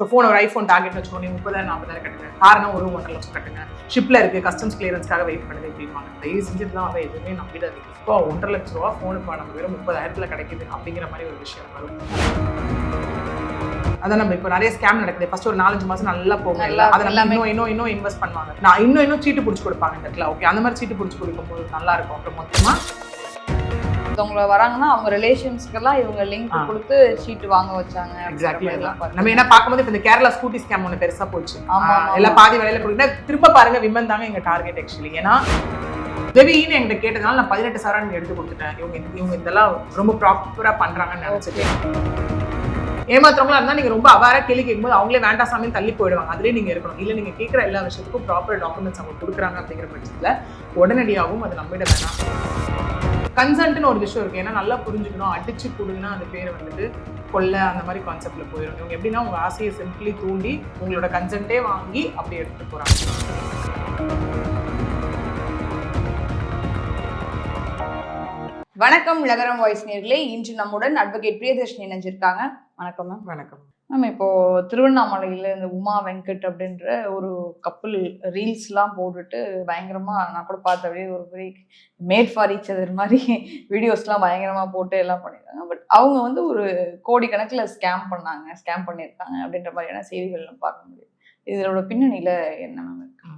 இப்போ ஃபோன் ஒரு iPhone target வச்சுக்கோங்க. முப்பதாயிரம் நாற்பதாயிரம் கட்டுங்க. காரணம் ஒரு ஒன்றரை லட்சம் கட்டுங்க. ஷிப்ல இருக்கு கஸ்டம்ஸ் கிளியரன்ஸ்க்காக வெயிட் பண்ணுது அப்படின்வாங்க தயவு செஞ்சுட்டு தான் வந்து எதுவுமே நம்பிடாதீங்க. இப்போ ஒன்றரை லட்ச ரூபா ஃபோனுக்கு நம்ம வெறும் முப்பதாயிரத்துல கிடைக்குது அப்படிங்கிற மாதிரி ஒரு விஷயம் வரும். அதான் நம்ம இப்போ நிறைய ஸ்கேம் நடக்குது. ஃபர்ஸ்ட் ஒரு நாலஞ்சு மாசம் நல்லா போகும் நல்லா அதை எல்லாமே. இன்னும் இன்னும் இன்னும் இன்வெஸ்ட் பண்ணுவாங்க. நான் இன்னும் இன்னும் சீட்டு பிடிச்சி கொடுப்பாங்க இந்த இடத்துல. ஓகே அந்த மாதிரி சீட்டு பிடிச்சி கொடுக்கும்போது நல்லா இருக்கும். அப்புறம் மொத்தமா ஒருத்தவங்க வராங்கன்னா அவங்க ரிலேஷன்ஸ்க்கெல்லாம் இவங்க லிங்க். கொடுத்து ஷீட் வாங்க வச்சாங்க எக்ஸாக்ட்லி நம்ம என்ன பார்க்கும்போது இப்போ இந்த கேரளா ஸ்கூட்டி ஸ்கேம் ஒன்று பெருசா போச்சு. ஆமா. எல்லாம் பாதி வேலையில கொடுத்தா திரும்ப பாருங்க விமன் தாங்க எங்க டார்கெட் ஆக்சுவலி ஏன்னா உதவின்னு என்கிட்ட கேட்டதுனால நான் பதினெட்டு சாரம் எடுத்து கொடுத்துட்டேன். இவங்க இவங்க இதெல்லாம் ரொம்ப ப்ராப்பரா பண்றாங்கன்னு நினைச்சிட்டு. ஏமாத்துறவங்களா இருந்தா நீங்க ரொம்ப அவாரா கேள்வி கேட்கும்போது அவங்களே வேண்டாம் சாமி தள்ளி போயிடுவாங்க. அதுலயே நீங்க இருக்கணும். இல்ல நீங்க கேட்குற எல்லா விஷயத்துக்கும் ப்ராப்பர் டாக்குமெண்ட்ஸ் அவங்க கொடுக்குறாங்க அப்படிங்கிற பட்சத்துல உடனடியாகவும் அது நம்பிட வேணாம். கன்சன்ட்னு ஒரு விஷயம் இருக்கு. ஏன்னா நல்லா புரிஞ்சுக்கணும். அடிச்சு கொடுங்கன்னா அந்த பேர் வந்துட்டு கொல்ல அந்த மாதிரி கான்செப்ட்ல போயிடும் இவங்க எப்படின்னா உங்க ஆசையை சிம்பிளி தூண்டி உங்களோட கன்சென்ட்டே வாங்கி அப்படி எடுத்துட்டு போறாங்க. வணக்கம் நகரம் வாய்ஸ் நேர்களே. இன்று நம்முடன் அட்வொகேட் பிரியதர்ஷினி இணைஞ்சிருக்காங்க. வணக்கம் மேம் வணக்கம். மேம் இப்போது திருவண்ணாமலையில் இந்த உமா வெங்கட் அப்படின்ற ஒரு கப்பல் ரீல்ஸ்லாம் போட்டுட்டு பயங்கரமாக நான் கூட பார்த்த அப்படியே ஒரு பெரிய மேட் ஃபார் ஈச் அதர் மாதிரி வீடியோஸ்லாம் பயங்கரமாக போட்டு எல்லாம் பண்ணியிருக்காங்க பட் அவங்க வந்து ஒரு கோடிக்கணக்கில் ஸ்கேம் பண்ணாங்க ஸ்கேம் பண்ணியிருக்காங்க அப்படின்ற மாதிரியான செய்திகள்லாம் பார்க்க முடியும் இதோட பின்னணியில் என்ன மேம் இருக்கு?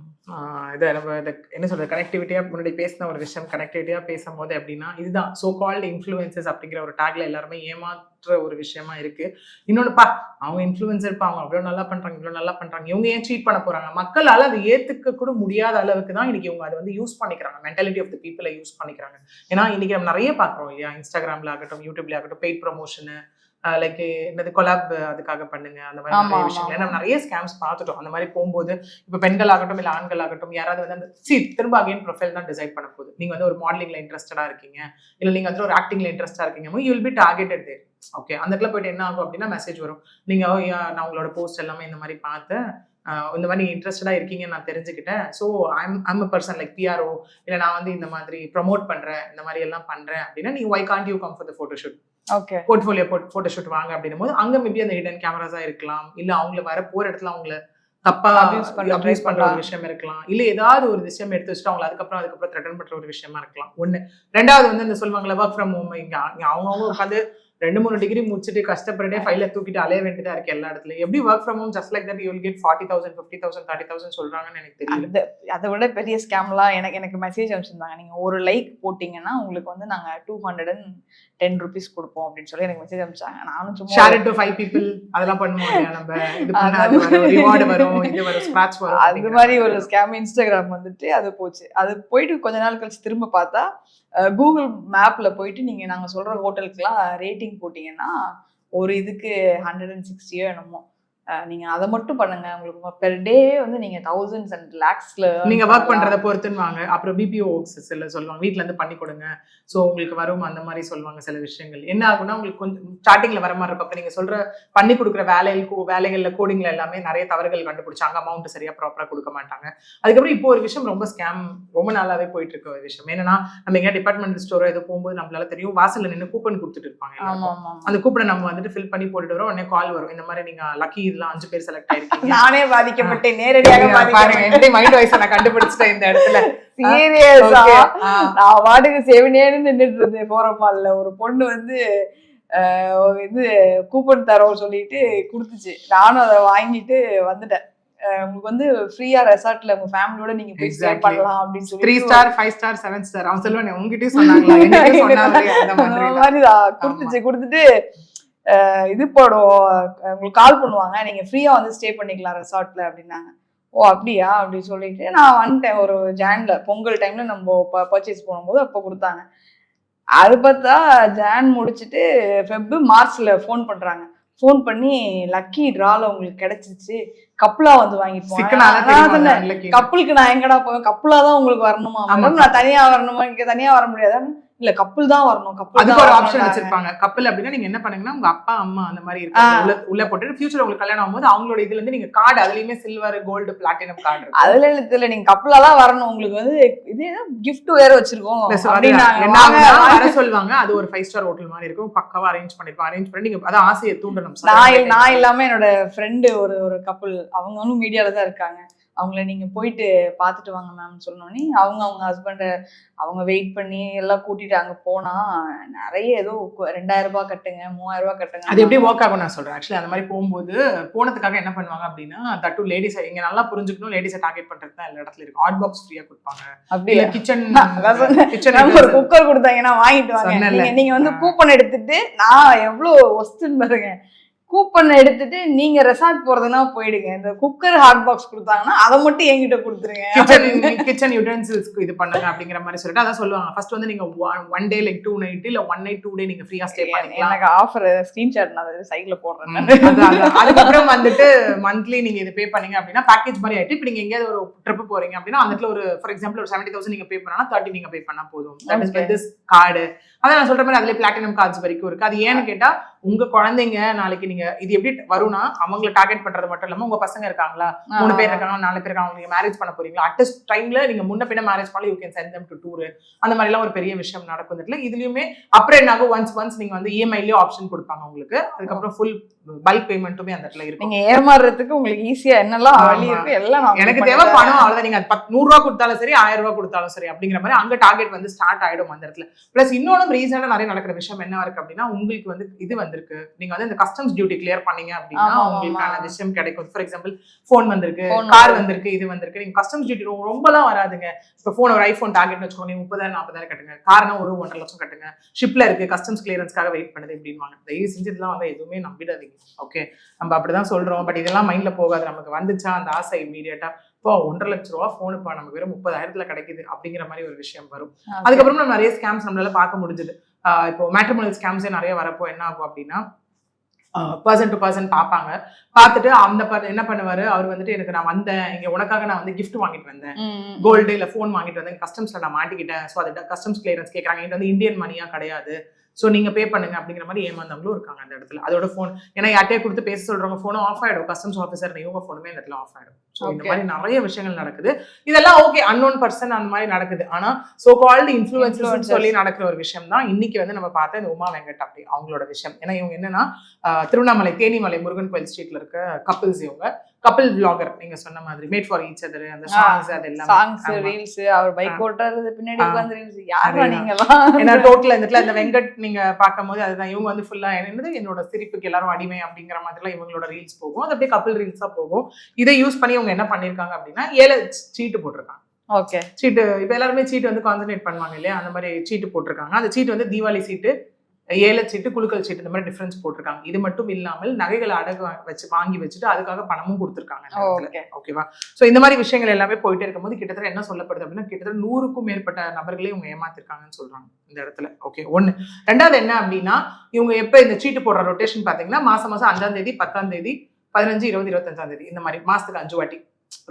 இதை நம்ம இதை என்ன சொல்றது கனெக்டிவிட்டியா முன்னாடி பேசின ஒரு விஷயம் கனெக்டிவிட்டியா பேசும்போது அப்படின்னா இதுதான் சோ கால்டு இன்ஃப்ளூயன்சஸ் அப்படிங்கிற ஒரு டேக்ல எல்லாருமே ஏமாற்ற ஒரு விஷயமா இருக்கு. இன்னொன்றுப்பா பா அவங்க இன்ஃப்ளூயன்சர் அவங்க அவ்வளோ நல்லா பண்றாங்க இவ்வளோ நல்லா பண்றாங்க இவங்க ஏன் சீட் பண்ண போறாங்க? மக்களால் அதை ஏத்துக்க கூட முடியாத அளவுக்கு தான் இன்னைக்கு இவங்க அதை வந்து யூஸ் பண்ணிக்கிறாங்க. மென்டாலிட்டி ஆஃப் த பீப்புளை யூஸ் பண்ணிக்கிறாங்க. ஏன்னா இன்னைக்கு நம்ம நிறைய பாக்குறோம் இல்லையா இன்ஸ்டாகிராம்ல ஆகட்டும் யூடியூப்ல ஆகட்டும் பெய்ட் ப்ரொமோஷனு லைக் என்னது கொலாப் அதுக்காக பண்ணுங்க. அந்த மாதிரி நிறைய விஷயங்கள். நம்ம நிறைய ஸ்கேம்ஸ் பார்த்துட்டோம். அந்த மாதிரி போகும்போது இப்போ பெண்கள் ஆகட்டும் இல்லை ஆண்கள் ஆகட்டும் யாராவது வந்து அந்த சி திரும்ப அகைன் ப்ரொஃபைல் தான் டிசைட் பண்ண போகுது. நீங்க வந்து ஒரு மாடலிங்ல இன்ட்ரெஸ்டடா இருக்கீங்க. இல்லை நீங்க வந்து ஒரு ஆக்டிங்ல இன்ட்ரெஸ்டா இருக்கீங்க. You will be targeted there okay அந்த இடத்துல போயிட்டு என்ன ஆகும் அப்படின்னா மெசேஜ் வரும். நீங்க "ஓ, yeah, நான் உங்களோட போஸ்ட் எல்லாமே இந்த மாதிரி பார்த்தேன் ஆஹ் இந்த மாதிரி இன்ட்ரெஸ்டடா இருக்கீங்கன்னு நான் தெரிஞ்சுக்கிட்டேன். So I'm I'm a person like PRO இல்லை நான் வந்து இந்த மாதிரி ப்ரமோட் பண்றேன். இந்த மாதிரி எல்லாம் பண்றேன். அப்படின்னா நீங்க why can't you come for the photoshoot okay portfolio photoshoot வாங்க அப்படின்னும் போது அங்க மேபி அந்த ஹிடன் கேமராஸா இருக்கலாம். இல்ல அவங்கள வர போற இடத்துல அவங்கள தப்பா Abuse பண்ண அபியூஸ் பண்ற ஒரு. விஷயம் இருக்கலாம். இல்ல ஏதாவது ஒரு விஷயம் எடுத்து வச்சுட்டு அவங்களை அதுக்கப்புறம் அதுக்கப்புறம் த்ரெட்டன் பண்ற ஒரு விஷயமா இருக்கலாம். ஒண்ணு. ரெண்டாவது வந்து இந்த சொல்லுவாங்கல்ல ஒர்க் ஃப்ரம் ஹோம் இங்க இங்க அவங்கவுங்க உட்காந்து ரெண்டு மூணு டிகிரி முடிச்சுட்டு கஷ்டப்பட்டுட்டே ஃபைல தூக்கிட்டு அலைய வேண்டியதா இருக்கு எல்லா இடத்துலயும். எப்படி work from home just like that you get forty thousand fifty thousand thirty thousand சொல்றாங்கன்னு எனக்கு தெரியல. அதை விட பெரிய ஸ்கேம்லாம் எனக்கு எனக்கு மெசேஜ் அனுப்பிச்சிருந்தாங்க. நீங்க ஒரு லைக் போட்டீங்கன்னா உங்களுக்கு வந்து நாங்க two hundred and ten rupees கொடுப்போம் அப்படின்னு சொல்லி எனக்கு மெசேஜ் அனுப்பிச்சாங்க நானும் சும்மா ஷேர் டு ஃபைவ் பீப்புள் அதெல்லாம் பண்ணுவோம் நம்ம. இது வரும். ரிவார்டு வரும். இது வரும். ஸ்கிராட்ச் வரும். அது மாதிரி ஒரு ஸ்கேம் இன்ஸ்டாகிராம் வந்துட்டு அது போச்சு. அது போயிட்டு கொஞ்ச நாள் கழிச்சு திரும்ப பார்த்தா கூகுள் மேப்ல போயிட்டு நீங்க நாங்க சொல்ற ஹோட்டலுக்குலாம் ரேட்டிங் போட்டீங்கன்னா ஒரு இதுக்கு ஹண்ட்ரட் அண்ட் சிக்ஸ்டியோ என்னமோ. அஹ் நீங்க அதை மட்டும் பண்ணுங்க. உங்களுக்கு பெர் டே வந்து நீங்க தௌசண்ட்ஸ் அண்ட் லேக்ஸ்ல நீங்க ஒர்க் பண்றத பொறுத்துன்னு வாங்க. அப்புறம் பிபிஓ சில சொல்லுவாங்க. வீட்ல இருந்து பண்ணி கொடுங்க. சோ உங்களுக்கு வரும் அந்த மாதிரி சொல்லுவாங்க சில விஷயங்கள். என்ன ஆகும்னா உங்களுக்கு கொஞ்சம் ஸ்டார்டிங்ல வர மாதிரி இருக்கும். அப்ப நீங்க சொல்ற பண்ணி கொடுக்குற கோ- வேலைகள்ல கோடிங்ல எல்லாமே நிறைய தவறுகள் கண்டுபிடிச்சாங்க அமௌண்ட் சரியா ப்ராப்பரா கொடுக்க மாட்டாங்க. அதுக்கப்புறம் இப்போ ஒரு விஷயம் ரொம்ப ஸ்கேம் ரொம்ப நாளாவே போயிட்டு இருக்க ஒரு விஷயம். என்னன்னா நம்ம எங்க டிபார்ட்மெண்ட் ஸ்டோரோ எது போகும்போது நம்மளால தெரியும் வாசல்ல நின்று கூப்பன் கொடுத்துட்டு இருப்பாங்க. அந்த கூப்பனை நம்ம வந்துட்டு ஃபில் பண்ணி போட்டுட்டு வரோம் உடனே கால் வரும். இந்த மாதிரி நீங்க லக்கி இதெல்லாம் அஞ்சு பேர் செலக்ட் ஆயிருக்கீங்க. நானே பாதிக்கப்பட்டேன் நேரடியாக பாருங்க எப்படி மைண்ட் வைஸ் நான் கண்டுபிடிச்சிட்டேன் இந்த இடத்துல. சீரியஸா. நான் வாட்டுக்கு செவனேன்னு நின்றுட்டு இருந்தேன் போறப்பால்ல ஒரு பொண்ணு வந்து இது கூப்பன் தரோம் சொல்லிட்டு கொடுத்துச்சு. நானும் அதை வாங்கிட்டு வந்துட்டேன். உங்களுக்கு வந்து ஃப்ரீயா ரெசார்ட்ல உங்க ஃபேமிலியோட நீங்க போய் ஸ்டே. பண்ணலாம் அப்படின்னு சொல்லி three star five star seven star அவன் சொல்லுவானே உங்ககிட்டயும் சொன்னாங்களா? என்கிட்டயும் சொன்னாங்களே? அந்த மாதிரி கொடுத்துச்சு கொடுத்துட்டு இது போடும் உங்களுக்கு கால் பண்ணுவாங்க. நீங்க ஃப்ரீயா வந்து ஸ்டே பண்ணிக்கலாம் ரெசார்ட்ல அப்படின்னாங்க. ஓ அப்படியா? அப்படின்னு சொல்லிட்டு நான் வந்துட்டேன். ஒரு ஜான்ல பொங்கல் டைம்ல நம்ம பர்ச்சேஸ் பண்ணும்போது அப்போ கொடுத்தாங்க. அது பார்த்தா ஜான் முடிச்சுட்டு ஃபெப் மார்ச்ல ஃபோன் பண்றாங்க. ஃபோன் பண்ணி லக்கி டிரால உங்களுக்கு கிடைச்சிச்சு கப்பலா வந்து வாங்கிட்டு. நான்? கப்பலுக்கு நான் எங்கடா போவேன்? கப்பலா தான் உங்களுக்கு வரணுமா? நான் தனியா வரணுமா? இங்க தனியா வர முடியாது? இல்ல கப்பல் தான் வரணும் கப்பல் அதுக்கு ஒரு ஆப்ஷன் வச்சிருப்பாங்க. கப்பல் அப்படின்னா நீங்க என்ன பண்ணுங்கன்னா உங்க அப்பா அம்மா அந்த மாதிரி இருக்காங்க உள்ள உள்ள போட்டு ஃபியூச்சர் உங்களுக்கு கல்யாணம் ஆகும்போது அவங்களோட இதுல இருந்து நீங்க கார்டு அதுலயுமே சில்வர் கோல்டு பிளாட்டினம் கார்டு அதுல இல்ல நீங்க கப்பலா தான் வரணும். உங்களுக்கு வந்து இது கிஃப்ட் வேற வச்சிருக்கோம். வர சொல்லுவாங்க. அது ஒரு ஃபைவ் ஸ்டார் ஹோட்டல் மாதிரி இருக்கும். பக்காவா அரேஞ்ச் பண்ணிருப்போம் அரேஞ்ச் பண்ணி நீங்க அதான் ஆசையை தூண்டணும். நான் நான் இல்லாம என்னோட ஃப்ரெண்டு ஒரு ஒரு கப்பல் அவங்களும் மீடியால தான் இருக்காங்க. அவங்கள நீங்க போயிட்டு பாத்துட்டு வாங்க மேம் சொன்னோன்னே அவங்க அவங்க ஹஸ்பண்ட அவங்க வெயிட் பண்ணி எல்லாம் கூட்டிட்டு அங்க போனா நிறைய ஏதோ ரெண்டாயிரம் ரூபாய் கட்டுங்க மூவாயிரம் ரூபாய் கட்டுங்க அது எப்படி ஒர்க் ஆகும் நான் சொல்றேன். ஆக்சுவலி அந்த மாதிரி போகும்போது போனதுக்காக என்ன பண்ணுவாங்க அப்படின்னா தட்டு லேடிஸ் இங்க நல்லா புரிஞ்சுக்கணும் லேடிஸை டார்கெட் பண்றது தான் எல்லா இடத்துல இருக்கும். ஹாட் பாக்ஸ் ஃப்ரீயா கொடுப்பாங்க. அப்படி இல்ல கிச்சன். கிச்சன் ஒரு குக்கர் கொடுத்தாங்கன்னா வாங்கிட்டு வாங்க. நீங்க வந்து. கூப்பன் எடுத்துட்டு நான் எவ்வளவு ஒஸ்துன்னு பாருங்க. கூப்பன் எடுத்துட்டு நீங்க ரெசார்ட் போறதுன்னா போயிடுங்க. இந்த குக்கர் ஹாட் பாக்ஸ் கொடுத்தாங்கன்னா அதை மட்டும் என்கிட்ட கொடுத்துருங்க. கிச்சன் கிச்சன் யூட்டன்சில்ஸ்க்கு இது பண்ணுங்க அப்படிங்கிற மாதிரி சொல்லிட்டு அதான் சொல்லுவாங்க. ஃபர்ஸ்ட் வந்து நீங்க one day like two night இல்ல ஒன் நைட் டூ டே நீங்க ஃப்ரீயா ஸ்டே பண்ணிக்கலாம். எனக்கு ஆஃபர் ஸ்கிரீன்ஷாட் நான் சைட்ல போடுறேன். அது- அது- அதுக்கப்புறம் வந்துட்டு மந்த்லி நீங்க இது பே பண்ணீங்க அப்படின்னா பேக்கேஜ் மாதிரி ஆயிட்டு இப்போ நீங்க எங்கேயாவது ஒரு ட்ரிப் போறீங்க அப்படின்னா அந்த இடத்துல ஒரு ஃபார் எக்ஸாம்பிள் ஒரு செவன்டி தௌசண்ட் நீங்க பே பண்ணா தேர்ட்டி நீங்க பே பண்ணா போதும். That is. திஸ் கார்டு அதான் நான் சொல்ற மாதிரி அதுல பிளாட்டினம் கார்ட்ஸ் வரைக்கும் இருக்கு. அது ஏன்னு கேட்டா உங்க குழந்தைங்க நாளைக்கு நீங்க இது எப்படி வரும்னா அவங்கள டார்கெட் பண்றது மட்டும் இல்லாம உங்க பசங்க இருக்காங்களா? மூணு பேர் இருக்காங்க நாலு பேர் இருக்காங்க நீங்க மேரேஜ் பண்ண போறீங்களா? அட் டைம்ல நீங்க முன்ன பின்ன மேரேஜ் பண்ணல you can send them to tour அந்த மாதிரி எல்லாம் ஒரு பெரிய விஷயம் நடக்கும். இடத்துல இதுலயுமே அப்புறம் என்ன ஆகும்? ஒன்ஸ் ஒன்ஸ் நீங்க வந்து இஎம்ஐலயே ஆப்ஷன் கொடுப்பாங்க உங்களுக்கு. அதுக்கப்புறம் ஃபுல் பல்க் பேமெண்ட்டுமே அந்த இடத்துல இருக்கும். நீங்க ஏமாறுறதுக்கு உங்களுக்கு ஈஸியா என்னெல்லாம். வழி இருக்கு எல்லாம் எனக்கு தேவை பணம் அவ்வளவுதான். நீங்க நூறு ரூபா கொடுத்தாலும் சரி ஆயிரம் ரூபாய் கொடுத்தாலும் சரி அப்படிங்கிற மாதிரி அங்க டார்கெட் வந்து ஸ்டார்ட் ஆயிடும் அந்த இடத்துல. பிளஸ் இன்னொன்னு ரீசனா நிறைய நடக்கிற விஷயம் என்ன இருக்கு அப்படின்னா உங்களுக்கு வந்து இது வந்திருக்கு. நீங்க வந்து இந்த கஸ்டம்ஸ் டியூட்டி கிளியர் பண்ணீங்க அப்படின்னா. உங்களுக்கான விஷயம் கிடைக்கும். ஃபார் எக்ஸாம்பிள் போன் வந்திருக்கு கார் வந்திருக்கு. இது வந்திருக்கு. நீங்க கஸ்டம்ஸ் டியூட்டி ரொம்பலாம் வராதுங்க. இப்ப போன் ஒரு ஐபோன் டார்கெட் வச்சுக்கோங்க நீங்க முப்பதாயிரம் நாற்பதாயிரம் கட்டுங்க. காரணம் ஒரு ஒன்றரை லட்சம் கட்டுங்க. ஷிப்ல இருக்கு கஸ்டம்ஸ் கிளியரன்ஸ்க்காக வெயிட் பண்ணுது அப்படின்வாங்க தயவு செஞ்சு இதெல்லாம் வந்து எதுவுமே நம்பிடாதீங்க. ஓகே நம்ம அப்படிதான் சொல்றோம். பட் இதெல்லாம் மைண்ட்ல போகாது. நமக்கு வந்துச்சா? அந்த ஆசை இமீடியட்டா இப்போ ஒன்றரை லட்ச ரூபா ஃபோன் இப்போ நமக்கு வெறும் முப்பதாயிரத்துல கிடைக்குது அப்படிங்கிற மாதிரி ஒரு விஷயம் வரும். அதுக்கப்புறம் நம்ம நிறைய ஸ்கேம்ஸ் நம்மளால பார்க்க முடிஞ்சது. இப்போ மேட்ரிமோனல் ஸ்கேம்ஸே நிறைய வரப்போ என்ன ஆகும் அப்படின்னா பர்சன் டு பர்சன் பார்ப்பாங்க. பார்த்துட்டு அந்த என்ன பண்ணுவாரு? அவர் வந்துட்டு எனக்கு நான் வந்தேன். இங்க உனக்காக நான் வந்து gift வாங்கிட்டு வந்தேன். கோல்டு இல்ல ஃபோன் வாங்கிட்டு வந்தேன். கஸ்டம்ஸ்ல நான் மாட்டிக்கிட்டேன். ஸோ அது கஸ்டம்ஸ் கிளியரன்ஸ் கேட்கறாங்க இது வந்து இந்தியன் மணியா கிடையாது. ஸோ நீங்க பே பண்ணுங்க அப்படிங்கிற மாதிரி ஏமாந்தவங்களும் இருக்காங்க அந்த இடத்துல. அதோட ஃபோன் ஏன்னா யார்ட்டே கொடுத்து பேச சொல்றவங்க ஃபோனும் ஆஃப் ஆயிடும். கஸ்டம்ஸ் ஆஃபீஸர் இவங்க ஃபோனுமே இந்த இடத்துல ஆஃப் ஆயிடும். ஸோ இந்த. மாதிரி நிறைய விஷயங்கள் நடக்குது இதெல்லாம் ஓகே அன்னோன் பர்சன் அந்த மாதிரி நடக்குது ஆனா சோ கால்டு Influencers. சொல்லி நடக்கிற ஒரு விஷயம் தான் இன்னைக்கு வந்து நம்ம பார்த்த இந்த உமா வெங்கட் அப்படி அவங்களோட விஷயம் ஏன்னா இவங்க என்னன்னா திருவண்ணாமலை தேனிமலை முருகன் கோயில் ஸ்ட்ரீட்ல இருக்க கப்பிள்ஸ் இவங்க கப்பிள் vlogger நீங்க சொன்ன மாதிரி மேட் ஃபார் ஈச் அதர் அந்த சாங்ஸ் அது எல்லாமே சாங்ஸ். ரீல்ஸ் அவர் பைக் ஓட்டுறது பின்னாடி. உட்கார்ந்து ரீல்ஸ் யாரா. நீங்கலாம் ஏன்னா டோட்டல் இந்த இந்த வெங்கட் நீங்க பார்க்கும்போது அதுதான் இவங்க வந்து ஃபுல்லா என்னது என்னோட சிரிப்புக்கு எல்லாரும் அடிமை அப்படிங்கிற மாதிரிலாம் இவங்களோட ரீல்ஸ் போகும் அது அப்படியே கப்பிள் ரீல்ஸா போகும் இதை யூஸ் பண்ணி இவங்க என்ன பண்ணிருக்காங்க அப்படின்னா ஏழை சீட்டு போட்டிருக்காங்க. ஓகே. சீட்டு இப்போ எல்லாருமே சீட்டு வந்து கான்சன்ட்ரேட் பண்ணுவாங்க இல்லையா? அந்த மாதிரி சீட்டு போட்டிருக்காங்க. அந்த சீட்டு வந்து தீபாவளி சீட்டு ஏழை சீட்டு குழுக்கள் சீட்டு இந்த மாதிரி டிஃபரன்ஸ் போட்டிருக்காங்க. இது மட்டும் இல்லாமல் நகைகளை அடகு வச்சு வாங்கி வச்சுட்டு அதுக்காக பணமும் கொடுத்துருக்காங்க ஓகேவா? சோ இந்த மாதிரி விஷயங்கள் எல்லாமே போயிட்டே இருக்கும்போது கிட்டத்தட்ட என்ன சொல்லப்படுது அப்படின்னா கிட்டத்தட்ட நூறுக்கும் மேற்பட்ட நபர்களே இவங்க ஏமாத்திருக்காங்கன்னு சொல்றாங்க இந்த இடத்துல. ஓகே ஒண்ணு. ரெண்டாவது என்ன அப்படின்னா இவங்க எப்ப இந்த சீட்டு போடுற ரொட்டேஷன் பாத்தீங்கன்னா மாசம் மாசம் அஞ்சாம் தேதி பத்தாம் தேதி பதினஞ்சு இருபது இருபத்தஞ்சாம் தேதி. இந்த மாதிரி மாசத்துக்கு அஞ்சு வாட்டி.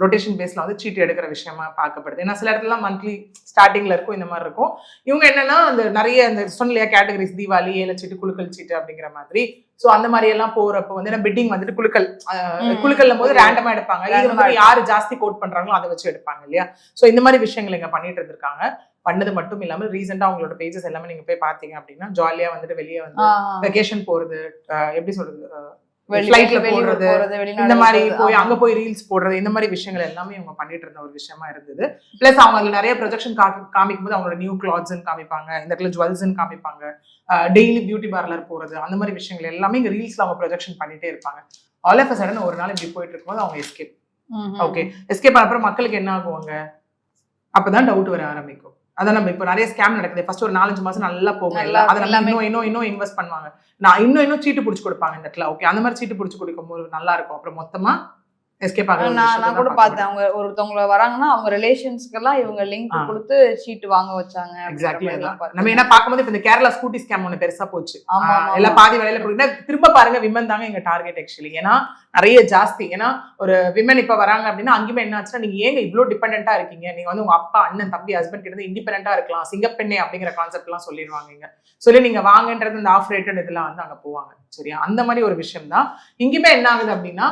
ரொட்டேஷன் பேஸ்ல வந்து சீட்டு எடுக்கிற விஷயமா பார்க்கப்படுது. ஏன்னா சில இடத்துல மந்த்லி ஸ்டார்டிங்ல இருக்கும் இந்த மாதிரி இருக்கும். இவங்க என்னன்னா அந்த நிறைய அந்த சொன்னலையா கேட்டகரிஸ் தீபாவளி ஏழை சீட்டு குழுக்கள் சீட்டு அப்படிங்கிற மாதிரி. சோ அந்த மாதிரி எல்லாம் போறப்போ வந்து என்ன பிட்டிங் வந்துட்டு குழுக்கள். குழுக்கள்ல போது ரேண்டமா எடுப்பாங்க. இது வந்து யாரு ஜாஸ்தி கோட் பண்றாங்களோ அதை வச்சு எடுப்பாங்க இல்லையா? சோ இந்த மாதிரி விஷயங்கள் இங்க பண்ணிட்டு இருந்திருக்காங்க. பண்ணது மட்டும் இல்லாம ரீசெண்டா அவங்களோட பேஜஸ் எல்லாமே நீங்க போய் பாத்தீங்க அப்படின்னா ஜாலியா வந்துட்டு வெளியே வந்து வெக்கேஷன் போறது எப்படி சொல்றது flightல போடுறது, இந்த மாதிரி போய் அங்க போய் ரீல்ஸ் போடுறது இந்த மாதிரி விஷயங்கள் எல்லாமே இவங்க பண்ணிட்டு இருந்த ஒரு விஷயமா இருந்தது. பிளஸ் அவங்க நிறைய ப்ரொஜெக்ஷன் காமிக்கும் போது அவங்களோட நியூ கிளாத்ஸ் காமிப்பாங்க இந்த இடத்துல ஜுவல்ஸ் காமிப்பாங்க டெய்லி பியூட்டி பார்லர் போறது அந்த மாதிரி விஷயங்கள் எல்லாமே இங்க ரீல்ஸ்ல அவங்க ப்ரொஜெக்ஷன் பண்ணிட்டே இருப்பாங்க. ஆல் ஆஃப் சடன் ஒரு நாள் இப்படி போயிட்டு இருக்கும்போது அவங்க எஸ்கேப் ஓகே எஸ்கேப் அப்புறம் மக்களுக்கு என்ன ஆகுவாங்க அப்பதான் டவுட் வர ஆரம்பிக்கும். அதான் நம்ம இப்போ நிறைய ஸ்கேம் நடக்குது ஃபர்ஸ்ட் ஒரு நாலஞ்சு மாசம் நல்லா போகும் எல்லாம். அதை நம்ம. இன்னும் இன்னும் இன்னும் இன்வெஸ்ட் பண்ணுவாங்க நான் இன்னும் இன்னும் சீட்டு பிடிச்சி கொடுப்பாங்க இந்த இடத்துல ஓகே அந்த மாதிரி சீட்டு பிடிச்சி கொடுக்கும் போது நல்லா இருக்கும் அப்புறம் மொத்தமா எஸ்கேப் ஆக நான் கூட பார்த்தேன். அவங்க ஒருத்தவங்க வராங்கன்னா அவங்க ரிலேஷன்ஸ்க்கு எல்லாம் இவங்க லிங்க். கொடுத்து ஷீட் வாங்க வச்சாங்க எக்ஸாக்ட்லி. நம்ம என்ன பார்க்கும்போது இப்ப இந்த கேரளா ஸ்கூட்டி ஸ்கேம் ஒண்ணு பெருசா போச்சு. எல்லாம். பாதி வேலையில போயிட்டு திரும்ப பாருங்க விமன் தாங்க எங்க டார்கெட் ஆக்சுவலி ஏன்னா நிறைய ஜாஸ்தி. ஏன்னா ஒரு விமன் இப்ப வராங்க அப்படின்னா அங்கேயுமே என்ன ஆச்சுன்னா நீங்க ஏங்க இவ்வளவு டிபெண்டா இருக்கீங்க? நீங்க வந்து உங்க அப்பா அண்ணன் தம்பி ஹஸ்பண்ட் கிட்ட இண்டிபெண்டா இருக்கலாம். சிங்கப்பெண்ணே அப்படிங்கிற கான்செப்ட் எல்லாம் சொல்லிடுவாங்க சொல்லி நீங்க வாங்கன்றது இந்த ஆஃப் ரேட்டட் இதெல்லாம் வந்து அங்க போவாங்க. சரியா? அந்த மாதிரி ஒரு விஷயம் தான் இங்கேயுமே என்ன ஆகுது அப்படின்னா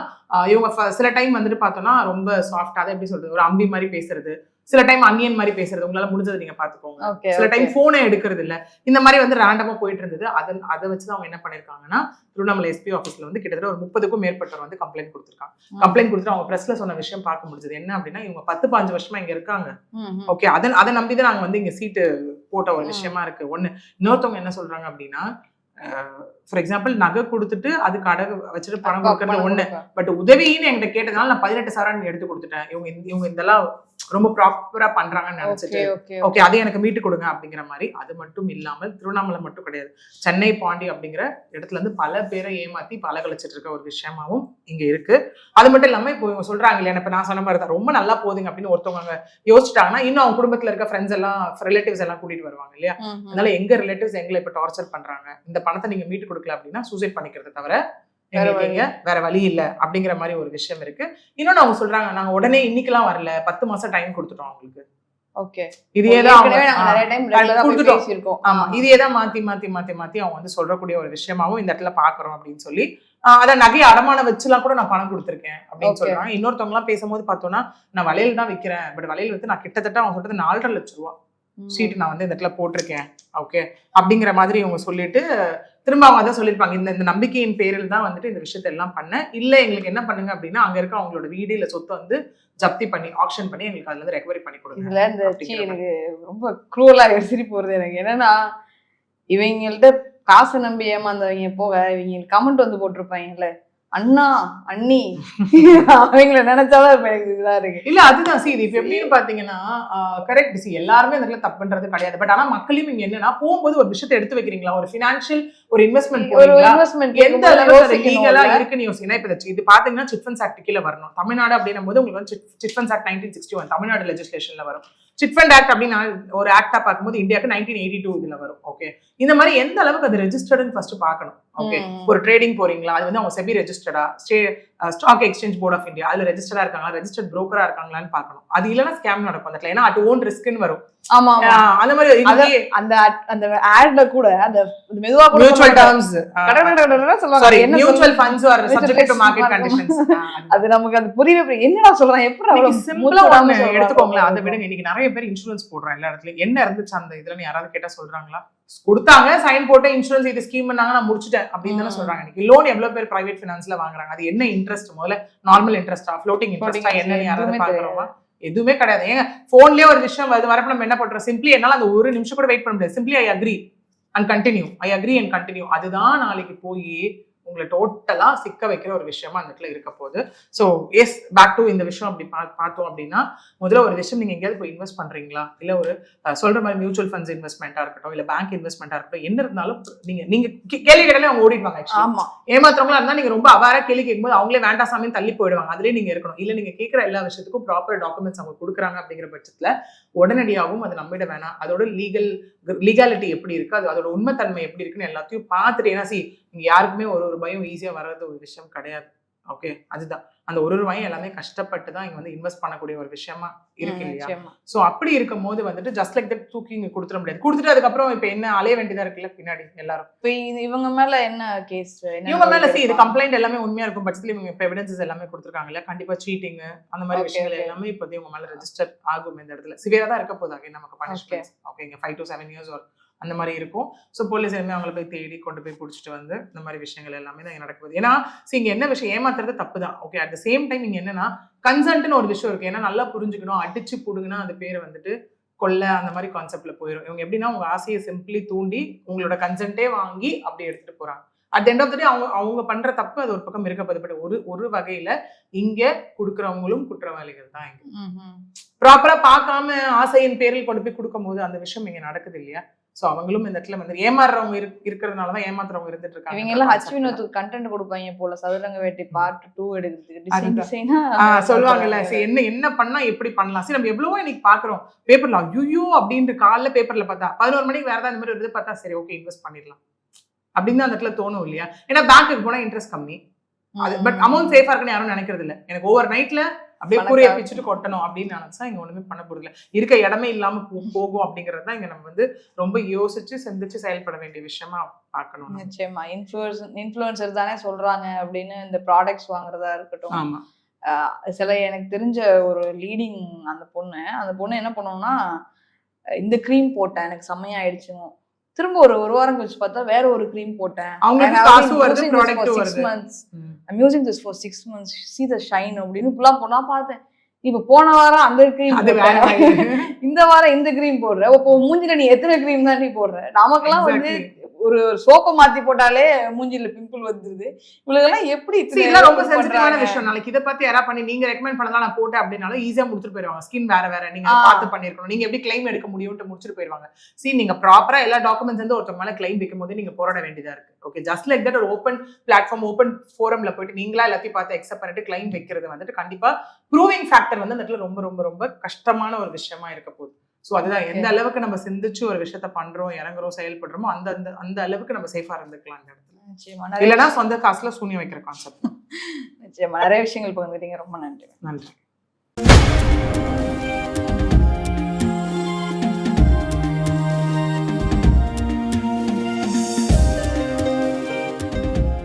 இவங்க சில டைம் வந்துட்டு பார்த்தோம்னா ரொம்ப சாஃப்டா அதை எப்படி சொல்றது ஒரு அம்பி மாதிரி பேசுறது சில டைம் அன்னியன் மாதிரி பேசுறது உங்களால முடிஞ்சது நீங்க பாத்துக்கோங்க சில. டைம் போனே எடுக்கிறது இல்ல இந்த மாதிரி வந்து ரேண்டமா போயிட்டு இருந்தது அதன் அதை வச்சு அவங்க என்ன பண்ணிருக்காங்கன்னா திருவண்ணாமலை எஸ்பி ஆஃபீஸ்ல வந்து கிட்டத்தட்ட ஒரு முப்பதுக்கும் மேற்பட்டவர் வந்து கம்ப்ளைண்ட் கொடுத்துருக்காங்க. கம்ப்ளைண்ட் கொடுத்துட்டு அவங்க பிரஸ்ல சொன்ன விஷயம் பார்க்க முடிஞ்சது என்ன அப்படின்னா இவங்க பத்து பாஞ்சு வருஷமா இங்க இருக்காங்க. ஓகே அதை அதை நம்பி தான் நாங்க வந்து இங்க சீட்டு போட்ட ஒரு. விஷயமா இருக்கு ஒண்ணு இன்னொருத்தவங்க என்ன சொல்றாங்க அப்படின்னா ஃபார் எக்ஸாம்பிள் நகை கொடுத்துட்டு அதுக்கு அடகு வச்சுட்டு பணம் கொடுக்கறது ஒண்ணு. பட் உதவின்னு என்கிட்ட கேட்டதுனால நான் பதினெட்டு சாரான் எடுத்து கொடுத்துட்டேன். இவங்க இவங்க இதெல்லாம் ரொம்ப ப்ராப்பரா பண்றாங்கன்னு நினைச்சிட்டு. ஓகே அதை எனக்கு மீட்டு கொடுங்க அப்படிங்கிற மாதிரி. அது மட்டும் இல்லாமல் திருவண்ணாமலை மட்டும் கிடையாது. சென்னை பாண்டி அப்படிங்கிற இடத்துல இருந்து பல பேரை ஏமாத்தி பல கழிச்சிட்டு இருக்க ஒரு விஷயமாவும் இங்க இருக்கு. அது மட்டும் இல்லாம இப்போ இவங்க சொல்றாங்க இல்லையா இப்ப நான் சொன்ன மாதிரி தான் ரொம்ப நல்லா போகுதுங்க அப்படின்னு ஒருத்தவங்க யோசிச்சிட்டாங்கன்னா இன்னும் அவங்க குடும்பத்துல இருக்க ஃப்ரெண்ட்ஸ் எல்லாம் ரிலேட்டிவ்ஸ் எல்லாம் கூட்டிட்டு வருவாங்க இல்லையா. அதனால எங்க ரிலேட்டிவ்ஸ் எங்களை இப்ப டார்ச்சர் பண்றாங்க? இந்த பணத்தை நீங்க மீட்டு கொடுக்கல அப்படின்னா சூசைட் பண்ணிக்கிறத தவிர வேற வழி. இங்க வேற வழி இல்ல அப்படிங்கிற மாதிரி ஒரு விஷயம் இருக்கு. இன்னொன்னு அவங்க சொல்றாங்க நாங்க உடனே இன்னைக்கெல்லாம் வரல. பத்து மாசம் டைம் கொடுத்துட்டோம் அவங்களுக்கு. மாத்தி மாத்தி மாத்தி மாத்தி அவங்க வந்து சொல்றக்கூடிய ஒரு விஷயமாவும் இந்த இடத்துல பாக்குறோம் அப்படின்னு சொல்லி அத நகையை அடமான வச்சுலாம் கூட நான் பணம் கொடுத்துருக்கேன் அப்படின்னு. சொல்றாங்க. இன்னொருத்தவங்க எல்லாம் பேசும்போது பார்த்தோம்னா நான் வளையல் தான் விற்கிறேன் பட் வளையல் வந்து நான் கிட்டத்தட்ட அவங்க சொல்றது நாலரை லட்சம் ரூபா. சீட்டு நான் வந்து இந்த இடத்துல போட்டிருக்கேன். ஓகே அப்படிங்கிற மாதிரி இவங்க சொல்லிட்டு திரும்ப அவங்க அதான் சொல்லியிருப்பாங்க. இந்த இந்த நம்பிக்கையின் பேரில் தான் வந்துட்டு இந்த விஷயத்தை எல்லாம் பண்ணேன். இல்ல எங்களுக்கு என்ன பண்ணுங்க அப்படின்னா அங்க இருக்க அவங்களோட வீடு இல்ல சொத்தை வந்து ஜப்தி பண்ணி ஆக்ஷன் பண்ணி எங்களுக்கு அதுல இருந்து ரெக்கவரி பண்ணி கொடுங்க இதுல இந்த. எனக்கு ரொம்ப குரூவலா சிரிப்பு வருது எனக்கு. என்னன்னா இவங்கள்ட்ட காசை நம்பி ஏமாந்தவங்க போக இவங்க கமெண்ட் வந்து போட்டிருப்பாங்கல்ல. அண்ணா அண்ணி. அவங்கள நினைச்சாதான் எனக்கு இதா இருக்கு. இல்ல அதுதான். சி இது இப்ப எப்படின்னு பாத்தீங்கன்னா கரெக்ட் சி எல்லாருமே இடத்துல தப்பு பண்றது கிடையாது. பட் ஆனா மக்களையும் இங்க என்னன்னா போகும்போது ஒரு விஷயத்தை எடுத்து வைக்கிறீங்களா? ஒரு பினான்சியல் ஒரு இன்வெஸ்ட்மெண்ட் ஒரு இன்வெஸ்ட்மெண்ட் எந்த அளவுக்கு லீகலா இருக்குன்னு யோசிக்கணும் இப்ப இது- இது பாத்தீங்கன்னா சிட்ஃபண்ட்ஸ் ஆக்ட் கீழ வரணும். தமிழ்நாடு அப்படின்னும் போது உங்களுக்கு வந்து chit funds act nineteen sixty one Tamil Nadu லெஜிஸ்லேஷன்ல வரும். சிட்ஃபண்ட் ஆக்ட் அப்படின்னு ஒரு ஆக்டா பார்க்கும்போது இந்தியாவுக்கு நைன்டீன் எயிட்டி டூ இதுல வரும். ஓகே இந்த மாதிரி எந்த அளவுக்கு அது ரெஜிஸ்டர்டுன்னு ஃபர்ஸ்ட் பார்க்கணும். ஓகே ஒரு ட்ரேடிங் போறீங்களா? அது வந்து அவங்க SEBI ரெஜிஸ்டர்டா stay stock exchange board of India அதுல ரெஜிஸ்டர்டா இருக்காங்களா? ரெஜிஸ்டர்ட் புரோக்கரா இருக்காங்களான்னு பார்க்கணும். அது இல்லைன்னா ஸ்கேம் நடக்கும் அந்த ஏன்னா அட் ஓன் ரிஸ்க்னு வரும். ஆமா அந்த மாதிரி அந்த அந்த ஆட்ல கூட அந்த அந்த மெதுவா கூட மியூச்சுவல். டேர்ம்ஸ். சாரி என்ன mutual? Funds are subject to market. Conditions அது நமக்கு அது புரியவே. என்னடா சொல்றான்? எப்படி அவ்வளவு சிம்பிளா? எடுத்துக்கோங்களேன். அதை விடுங்க. இன்னைக்கு நிறைய பேர் இன்சூரன்ஸ் போடுறாங்க எல்லா இடத்துலயும். என்ன இருந்துச்சு அந்த இதுல? யாராவது கேட்டா சொல்றாங்களா? கொடுத்தாங்க சைன் போட்டு இன்சூரன்ஸ் இது ஸ்கீம் பண்ணாங்க நான் முடிச்சிட்டேன் அப்படின்னு தானே. சொல்றாங்க. இன்னைக்கு லோன் எவ்வளவு பேர் பிரைவேட் ஃபினான்ஸ்ல வாங்குறாங்க? அது என்ன இன்ட்ரெஸ்ட் முதல்ல நார்மல் இன்ட்ரெஸ்டா ஃப்ளோட்டிங் இன்ட்ரெஸ்டா என்னன்னு யாராவது பாக்குறோமா எதுவுமே கிடையாது. ஏங்க போன்லயே ஒரு விஷயம் வருது வரப்ப நம்ம என்ன பண்றோம் சிம்பிளி என்னால அந்த ஒரு நிமிஷம் கூட வெயிட் பண்ண முடியாது. Simply I agree and continue I agree and continue அதுதான் நாளைக்கு போய் உங்களை டோட்டலா சிக்க வைக்கிற ஒரு விஷயமா அந்த இடத்துல இருக்க போகுது. ஸோ எஸ் பேக் டு இந்த விஷயம் அப்படி பா- பார்த்தோம் அப்படின்னா முதல்ல ஒரு விஷயம் நீங்க எங்கேயாவது போய் இன்வெஸ்ட் பண்றீங்களா? இல்ல ஒரு சொல்ற மாதிரி மியூச்சுவல் ஃபண்ட்ஸ் இன்வெஸ்ட்மெண்ட்டா இருக்கட்டும் இல்ல பேங்க் இன்வெஸ்ட்மெண்ட்டா இருக்கட்டும் என்ன இருந்தாலும் நீங்க நீங்க கே- கேள்வி கேட்டாலே அவங்க ஓடிடுவாங்க actually. ஆமா. ஏமாத்துறவங்களா இருந்தா நீங்க ரொம்ப அவாரா கேள்வி கேட்கும்போது அவங்களே வேண்டாம் சாமின்னு தள்ளி போயிடுவாங்க. அதுலயே நீங்க இருக்கணும். இல்ல நீங்க கேட்கிற எல்லா விஷயத்துக்கும் ப்ராப்பர் டாக்குமெண்ட்ஸ் அவங்க கொடுக்குறாங்க அப்படிங்கிற பட்சத்துல உடனடியாகவும் அது நம்பிட வேணாம். அதோட லீகல் லீகாலிட்டி எப்படி இருக்குது அது அதோட உண்மைத்தன்மை எப்படி இருக்குன்னு எல்லாத்தையும் பார்த்துட்டு ஏன்னா சி இங்க யாருக்குமே ஒரு ஒரு பயம் ஈஸியாக வர்றது ஒரு விஷயம் கிடையாது. ஓகே அதுதான். அந்த ஒரு ஒரு ரூபாயும் எல்லாமே கஷ்டப்பட்டு தான் இங்க வந்து இன்வெஸ்ட் பண்ணக்கூடிய ஒரு விஷயமா இருக்கு இல்லையா. சோ அப்படி இருக்கும் போது வந்துட்டு ஜஸ்ட் லைக் தட் தூக்கி இங்க கொடுத்துட முடியாது. கொடுத்துட்டு அதுக்கப்புறம் இப்ப என்ன அலைய வேண்டியதா இருக்குல்ல பின்னாடி எல்லாரும்? இப்ப இவங்க மேல என்ன கேஸ் இவங்க மேல see இது கம்ப்ளைண்ட் எல்லாமே உண்மையா இருக்கும். பட்சத்துல இவங்க இப்ப எவிடன்சஸ் எல்லாமே கொடுத்துருக்காங்கல்ல கண்டிப்பா சீட்டிங் அந்த மாதிரி விஷயங்கள். எல்லாமே இப்போதைக்கு இவங்க மேல ரெஜிஸ்டர் ஆகும் இந்த இடத்துல. சிவியரா தான் இருக்க போதாங்க நமக்கு பனிஷ்மெண்ட் ஓகே இங்க ஃபைவ் டு செவன் இயர்ஸ் அந்த மாதிரி இருக்கும். ஸோ போலீஸ் எல்லாமே அவங்கள போய் தேடி கொண்டு போய் பிடிச்சிட்டு வந்து இந்த மாதிரி விஷயங்கள் எல்லாமே தான் நடக்குது. ஏன்னா see இங்க என்ன விஷயம் ஏமாத்துறது தப்பு தான் okay at the same time இங்க என்னன்னா கன்சன்ட்னு ஒரு விஷயம் இருக்கு. ஏன்னா நல்லா புரிஞ்சுக்கணும் அடிச்சு புடுங்கன்னா அது பேர் வந்துட்டு கொல்ல அந்த மாதிரி கான்செப்ட்ல போயிடும் இவங்க எப்படின்னா உங்க ஆசையை சிம்பிளி தூண்டி உங்களோட கன்சென்ட்டே வாங்கி அப்படி எடுத்துட்டு போறாங்க. At end of the day அவங்க அவங்க பண்ற தப்பு அது ஒரு பக்கம் இருக்க போகுது. பட் ஒரு ஒரு வகையில இங்க கொடுக்கறவங்களும் குற்றவாளிகள் தான் இங்க. ப்ராப்பரா பார்க்காம ஆசையின் பேரில் கொண்டு போய் கொடுக்கும் போது அந்த விஷயம் இங்க நடக்குது இல்லையா? சோ அவங்களும் இந்த இடத்துல வந்து ஏமாறுறவங்க இருக்- இருக்கிறதுனால தான் ஏமாத்துறவங்க இருந்துட்டு இருக்காங்க. இவங்க எல்லாம் ஹச் வினோத்துக்கு கண்டென்ட் கொடுப்பாங்க போல சதுரங்க வேட்டை பார்ட் டூ எடுக்கிறதுக்கு. சொல்லுவாங்கல்ல சரி என்ன என்ன பண்ணா எப்படி பண்ணலாம்? சரி நம்ம எவ்வளவோ இன்னைக்கு பாக்குறோம். பேப்பர்ல ஐயோ அப்படின்ட்டு காலைல பேப்பர்ல பார்த்தா பதினோரு மணிக்கு வேற ஏதாவது இந்த மாதிரி வருது பார்த்தா சரி ஓகே இன்வெஸ்ட் பண்ணிடலாம். அப்படின்னு தான் அந்த இடத்துல தோணும் இல்லையா? ஏன்னா பேங்க்குக்கு போனா இன்ட்ரெஸ்ட் கம்மி. அது பட் அமௌண்ட் சேஃபா இருக்குன்னு யாரும் நினைக்கிறது இல்ல எனக்கு ஓவர் நைட்ல அப்படியே கூரையை பிச்சுட்டு கொட்டணும் அப்படின்னு நினைச்சா இங்க ஒண்ணுமே பண்ண போறது இல்ல இருக்க இடமே இல்லாம போகும் அப்படிங்கறது தான் இங்க நம்ம வந்து ரொம்ப யோசிச்சு சிந்திச்சு செயல்பட வேண்டிய விஷயமா பார்க்கணும். நிச்சயமா. இன்ஃபுளுசர் இன்ஃபுளுசர் தானே சொல்றாங்க அப்படின்னு இந்த ப்ராடக்ட்ஸ் வாங்குறதா இருக்கட்டும். ஆமா. சில எனக்கு தெரிஞ்ச ஒரு லீடிங் அந்த பொண்ணு அந்த பொண்ணு என்ன பண்ணுவோம்னா இந்த க்ரீம் போட்டேன் எனக்கு செம்மையாயிடுச்சுங்க திரும்ப ஒரு ஒரு வாரம் கழிச்சு பார்த்தா வேற ஒரு க்ரீம் போட்டேன். வருது மந்த்ஸ் ம். I'm using this for six months see the shine அப்படின்னு இப்பெல்லாம் போனா பார்த்தேன். இப்ப போன வாரம் அந்த க்ரீம் அது வேற இந்த வாரம் இந்த க்ரீம் போடுற. இப்போ மூஞ்சில நீ எத்தனை க்ரீம் தான் நீ போடுற? நமக்கெல்லாம் வந்து. ஒரு சோப்பை மாத்தி போட்டாலே மூஞ்சில பிம்பிள் வந்துருது. இவளுக்கெல்லாம் எப்படி இதெல்லாம் ரொம்ப சென்சிட்டிவான? விஷயம். நாளைக்கு இதை பத்தி யாரா பண்ணி நீங்க ரெக்கமெண்ட் பண்ணலாம் நான் போட்டேன் அப்படின்னாலும் ஈஸியா முடிச்சுட்டு போயிருவாங்க ஸ்கின் வேற வேற. நீங்க. பார்த்து பண்ணிருக்கணும். நீங்க எப்படி கிளைம் எடுக்க முடியும்னு முடிச்சுட்டு போயிருவாங்க சி நீங்க ப்ராப்பரா எல்லா டாக்குமெண்ட்ஸ் வந்து ஒருத்தவங்க மேல கிளைம் வைக்கும் போது நீங்க போராட வேண்டியதா இருக்கு. ஓகே ஜஸ்ட் லைக் தட் ஒரு ஓப்பன் பிளாட்ஃபார்ம் ஓப்பன் ஃபோரம்ல போயிட்டு நீங்களா எல்லாத்தையும் பார்த்து எக்ஸப்ட் பண்ணிட்டு கிளைம் வைக்கிறது வந்துட்டு கண்டிப்பா ப்ரூவிங் ஃபேக்டர் வந்து அந்த இடத்துல ரொம்ப ரொம்ப ரொம்ப கஷ்டமான ஒரு விஷயமா இருக்க போகுது. ஸோ அதுதான் எந்த அளவுக்கு நம்ம சிந்திச்சு ஒரு விஷயத்த பண்றோம் இறங்குறோம் செயல்படுறோமோ அந்த அந்த அந்த அளவுக்கு நம்ம சேஃபா இருந்துக்கலாம் அந்த இடத்துல. இல்லைன்னா சொந்த காசுல சூனியம் வைக்கிற கான்செப்ட் நிச்சயமா. நிறைய விஷயங்கள் பகிர்ந்துட்டீங்க ரொம்ப நன்றி. நன்றி.